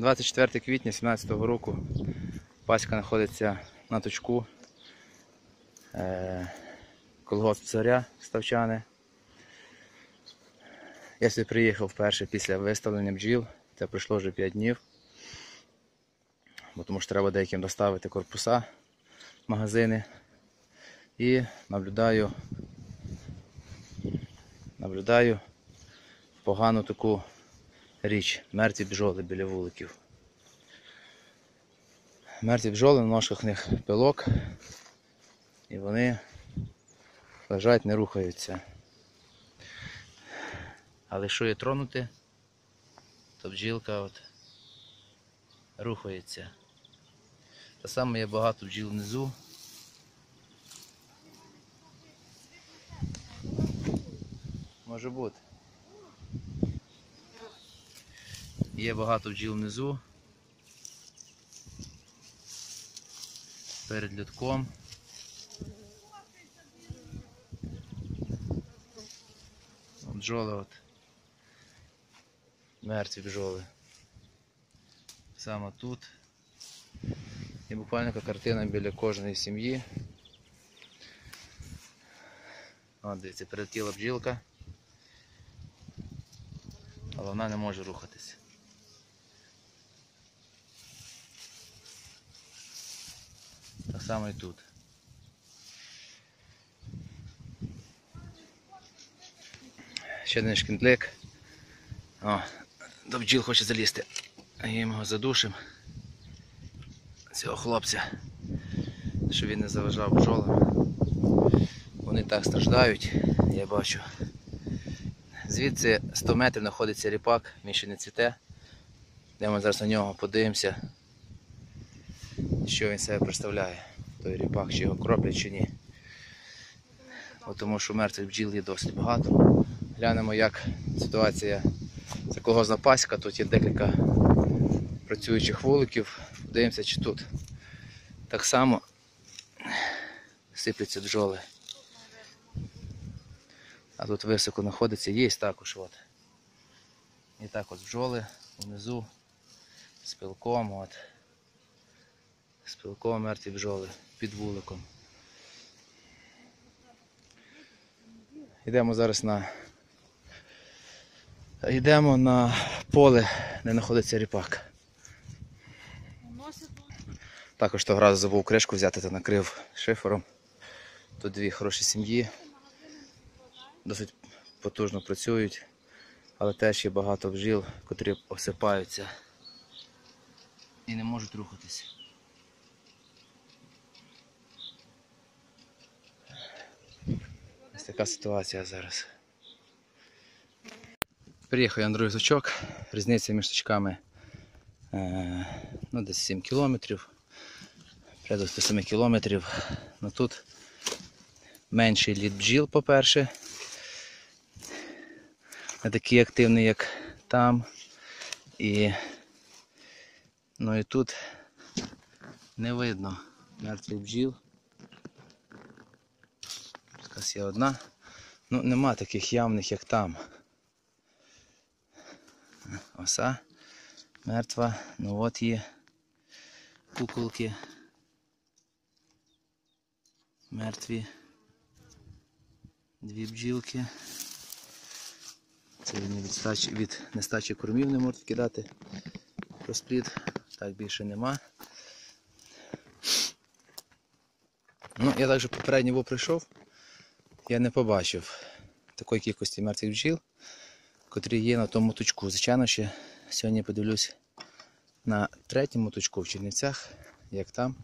24 квітня 2017 року паська знаходиться на точку е, колгосп царя Ставчани. Я сюди приїхав вперше після виставлення бджіл. Це пройшло вже 5 днів. Бо тому що треба деяким доставити корпуса магазини. І наблюдаю, наблюдаю погану таку річ. Мертві бджоли біля вуликів. Мертві бджоли на ножках них пилок. І вони лежать, не рухаються. Але що є тронути, то бджілка от рухається. Та саме є багато бджіл внизу. Може бути. Є багато бджіл внизу. Перед льотком. Бджоли от. Мертві бджоли. Саме тут. І буквально картина біля кожної сім'ї. От дивіться, прилетіла бджілка. Але вона не може рухатися. І тут. Ще один шкіндлик. О, до бджіл хоче залізти. А я його задушим. Цього хлопця. Щоб він не заважав бджолам. Вони так страждають, я бачу. Звідси 100 метрів знаходиться ріпак, він ще не цвіте. Йдемо зараз на нього, подивимося, що він себе представляє. Той ріпак, чи його кроплять, чи ні. От тому що мертвих бджіл є досить багато. Глянемо, як ситуація це колгозна паська, тут є декілька працюючих вуликів. Подивимося, чи тут так само сипляться бджоли. А тут високо знаходиться, є також. От. І так от бджоли внизу з пилком. От. З пилком мертві бджоли під вуликом. Йдемо зараз на йдемо на поле, де знаходиться ріпак. Також того разу забув кришку взяти та накрив шифером. Тут дві хороші сім'ї. Досить потужно працюють, але теж є багато бджіл, котрі осипаються і не можуть рухатися. Така ситуація зараз. Приїхав я на другий зачок, різниця між точками е, ну, десь 7 кілометрів, до 7 кілометрів. Ну, тут менший лід бджіл, по-перше. Не такий активний, як там. І, ну і тут не видно мертвих бджіл. Якась є одна. Ну, нема таких явних, як там. Оса мертва. Ну от є куколки. Мертві. Дві бджілки. Це вони від, стачі, від нестачі кормів не можуть кидати розплід. Так більше нема. Ну, я також попередньо прийшов, я не побачив такої кількості мертвих бджіл, котрі є на тому точку. Звичайно, ще сьогодні подивлюсь на третьому точку в Чернівцях, як там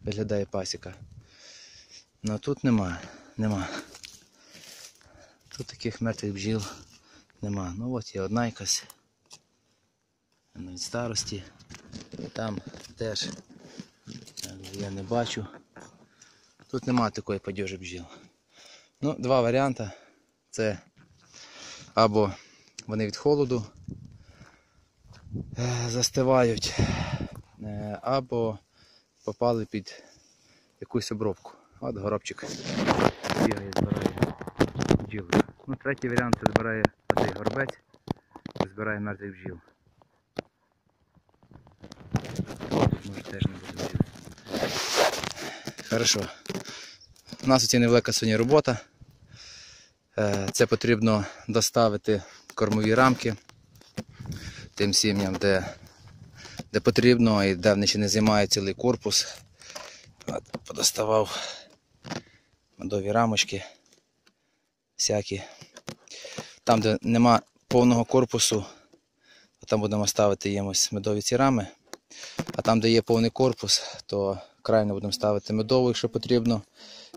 виглядає пасіка. Ну тут нема, нема. Тут таких мертвих бджіл нема. Ну от є одна якась від старості. Там теж я не бачу. Тут нема такої падежі бджіл. Ну, два варіанти. Це або вони від холоду е, застивають, е, або попали під якусь обробку. От горобчик бігає, збирає бджіл. Ну, третій варіант це збирає оцей горбець, збирає мертвих бджіл. може теж не буде. Хорошо. У нас оці невелика сьогодні робота. Е, Це потрібно доставити кормові рамки тим сім'ям, де, де потрібно і де вони ще не займає цілий корпус. Подоставав медові рамочки всякі. Там, де нема повного корпусу, там будемо ставити їм ось медові ці рами. А там, де є повний корпус, то крайно будемо ставити медову, якщо потрібно,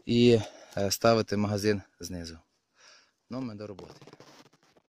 і е, ставити магазин знизу. Ну, ми до роботи.